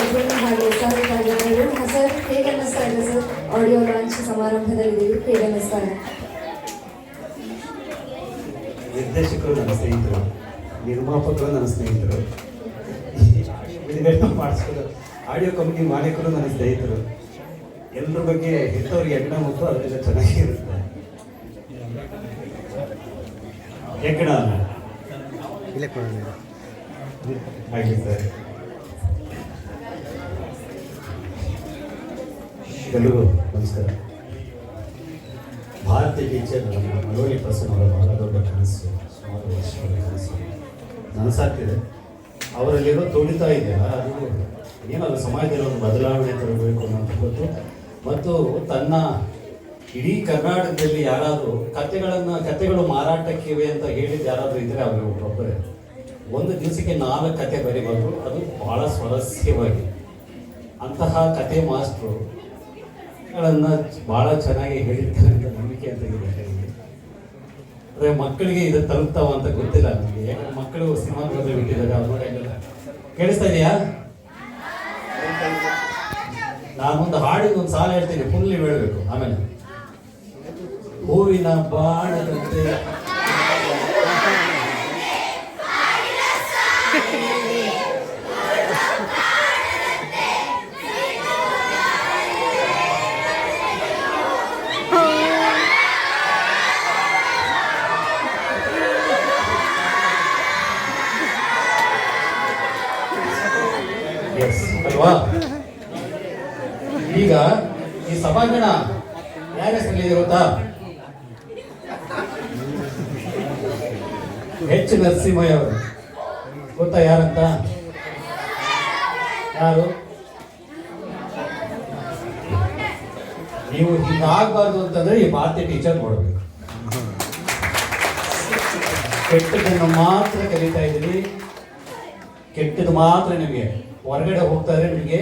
ಉದ್ಯಮ ಹಾಗೂ ಸರ್ ಹೇಗೆ ಅನ್ನಿಸ್ತಾ ಇದೆ ಸರ್ ಆಡಿಯೋ ಲಾಂಚ್ ಸಮಾರಂಭದಲ್ಲಿದ್ದೀವಿ ಹೇಗೆ ಅನ್ನಿಸ್ತಾ ಇದೆ ನಿರ್ದೇಶಕರು ನನ್ನ ಸ್ನೇಹಿತರು ನಿರ್ಮಾಪಕರು ನನ್ನ ಸ್ನೇಹಿತರು. ಬಿಡುಗಡೆ ಆಡಿಯೋ ಕಂಪ್ನಿ ಮಾಲೀಕರು ನನ್ನ ಸ್ನೇಹಿತರು. ಎಲ್ಲರ ಬಗ್ಗೆ ಹೆತ್ತವ್ರಿಗೆ ಹೆಣ್ಣ ಮತ್ತು ಅದರಿಂದ ಚೆನ್ನಾಗಿರುತ್ತೆ. ಹೆಗ್ಗಣ ಹಾಗೆ ಸರ್. ಎಲ್ಲರಿಗೂ ನಮಸ್ಕಾರ. ಭಾರತೀಯ ಟೀಚರ್ ನಮ್ಮ ಮನೋಲಿ ಪ್ರಸನ್ನ ಬಹಳ ದೊಡ್ಡ ಕನಸು, ಸುಮಾರು ವರ್ಷಗಳ ಕನಸು. ನನಸಾಗ್ತಿದೆ. ಅವರಲ್ಲಿರೋ ತುಳಿತಾ ಇದೆಯಲ್ಲ, ಅದು ಏನಾದರೂ ಸಮಾಜದಲ್ಲಿ ಒಂದು ಬದಲಾವಣೆ ತರಬೇಕು ಅನ್ನೋದು ಗೊತ್ತು. ಮತ್ತು ತನ್ನ ಇಡೀ ಕರ್ನಾಟಕದಲ್ಲಿ ಯಾರಾದರೂ ಕತೆಗಳನ್ನು, ಕತೆಗಳು ಮಾರಾಟಕ್ಕಿವೆ ಅಂತ ಹೇಳಿದ್ದು ಯಾರಾದರೂ ಇದ್ದರೆ ಅವರು ಒಬ್ಬರೇ ಒಂದು ದಿವಸಕ್ಕೆ ನಾಲ್ಕು ಕತೆ ಬರೀಬಾರ್ದು, ಅದು ಭಾಳ ಸ್ವರಸ್ಯವಾಗಿ. ಅಂತಹ ಕತೆ ಮಾಸ್ಟ್ರು ಗಳನ್ನ ಬಹಳ ಚೆನ್ನಾಗಿ ಹೇಳಿರ್ತಾರೆ ಅಂತ ನಂಬಿಕೆ ಅಂತ ಇದೆ. ಅಂದ್ರೆ ಮಕ್ಕಳಿಗೆ ಇದು ತಲುಪ್ತಾವ ಅಂತ ಗೊತ್ತಿಲ್ಲ ನನಗೆ ಯಾಕಂದ್ರೆ ಮಕ್ಕಳು ಸಿನಿಮಾ ಬಂದು ಬಿಟ್ಟಿದ್ದಾರೆ, ಅವ್ರು ನೋಡಂಗಿಲ್ಲ ಕೇಳಿಸ್ತಾ ಇದೆಯಾ? ನಾನೊಂದು ಹಾಡಿದ ಒಂದು ಸಾಲ ಹೇಳ್ತೀನಿ ಫುಲ್ ಹೇಳಬೇಕು, ಆಮೇಲೆ. ಹೂವಿನ ಬಾಣದಂತೆ ಅಲ್ವಾ? ಈಗ ಈ ಸಭಾಂಗಣ ಯಾರ ಹೆಸರಲ್ಲಿದೆ ಗೊತ್ತಾ ಎಚ್ ನರಸಿಂಹಯ್ಯ ಅವರು. ಗೊತ್ತಾ ಯಾರಂತ? ಯಾರು? ನೀವು ಹಿಂಗಾಗಬಾರ್ದು ಅಂತಂದ್ರೆ ಈ ಭಾರತೀಯ ಟೀಚರ್ ನೋಡಬೇಕು. ಕೆಟ್ಟದನ್ನು ಮಾತ್ರ ಕಲಿತಾ ಇದ್ದೀವಿ ಕೆಟ್ಟದ್ದು ಮಾತ್ರ ನಿಮಗೆ. ಹೊರಗಡೆ ಹೋಗ್ತಾ ಇದ್ರೆ ನಿಮಗೆ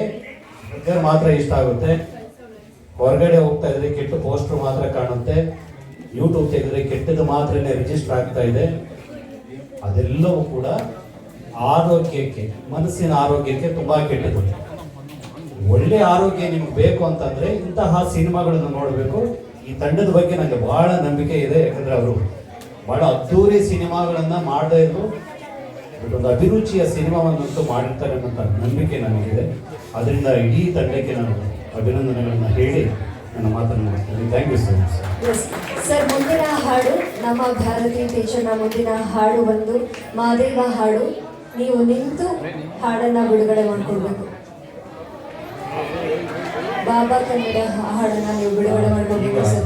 ಮಾತ್ರ ಇಷ್ಟ ಆಗುತ್ತೆ. ಹೊರಗಡೆ ಹೋಗ್ತಾ ಇದ್ರೆ ಕೆಟ್ಟ ಪೋಸ್ಟರ್ ಮಾತ್ರ ಕಾಣುತ್ತೆ. ಯೂಟ್ಯೂಬ್ ತೆಗೆದ್ರೆ ಕೆಟ್ಟದ್ದು ಮಾತ್ರ ರಿಜಿಸ್ಟರ್ ಆಗ್ತಾ ಇದೆ. ಅದೆಲ್ಲವೂ ಕೂಡ ಆರೋಗ್ಯಕ್ಕೆ, ಮನಸ್ಸಿನ ಆರೋಗ್ಯಕ್ಕೆ ತುಂಬಾ ಕೆಟ್ಟದ್ದು. ಒಳ್ಳೆ ಆರೋಗ್ಯ ನಿಮ್ಗೆ ಬೇಕು ಅಂತಂದ್ರೆ ಇಂತಹ ಸಿನಿಮಾಗಳನ್ನು ನೋಡಬೇಕು. ಈ ತಂಡದ ಬಗ್ಗೆ ನನಗೆ ಬಹಳ ನಂಬಿಕೆ ಇದೆ. ಯಾಕಂದ್ರೆ ಅವರು ಬಹಳ ಅದ್ದೂರಿ ಸಿನಿಮಾಗಳನ್ನ ಮಾಡದೇ ಇದ್ರು. ಒಂದು ಅಭಿರುಚಿಯ ಸಿನಿಮಾವನ್ನಂತೂ ಮಾಡಿರ್ತಾರೆ ಅನ್ನೋಂಥ ನಂಬಿಕೆ ನನಗಿದೆ. ಅದರಿಂದ ಇಡೀ ತಂಡಕ್ಕೆ ನಾನು ಅಭಿನಂದನೆಗಳನ್ನು ಹೇಳಿ ನನ್ನ ಮಾತನ್ನು ಮಾಡ್ತೀನಿ ಥ್ಯಾಂಕ್ ಯು ಸರ್ ಸರ್ ಮುಂದಿನ ಹಾಡು, ನಮ್ಮ ಭಾರತೀಯ ದೇಶನ ಮುಂದಿನ ಹಾಡು ಒಂದು. ಮಾದೇವ ಹಾಡು. ನೀವು ನಿಂತು ಹಾಡನ್ನ ಬಿಡುಗಡೆ ಮಾಡ್ಕೊಡ್ಬೇಕು ಬಾಬಾ ಕನ್ನಡ ಹಾಡನ್ನ ನೀವು ಬಿಡುಗಡೆ ಮಾಡ್ಕೊಬೇಕು ಸರ್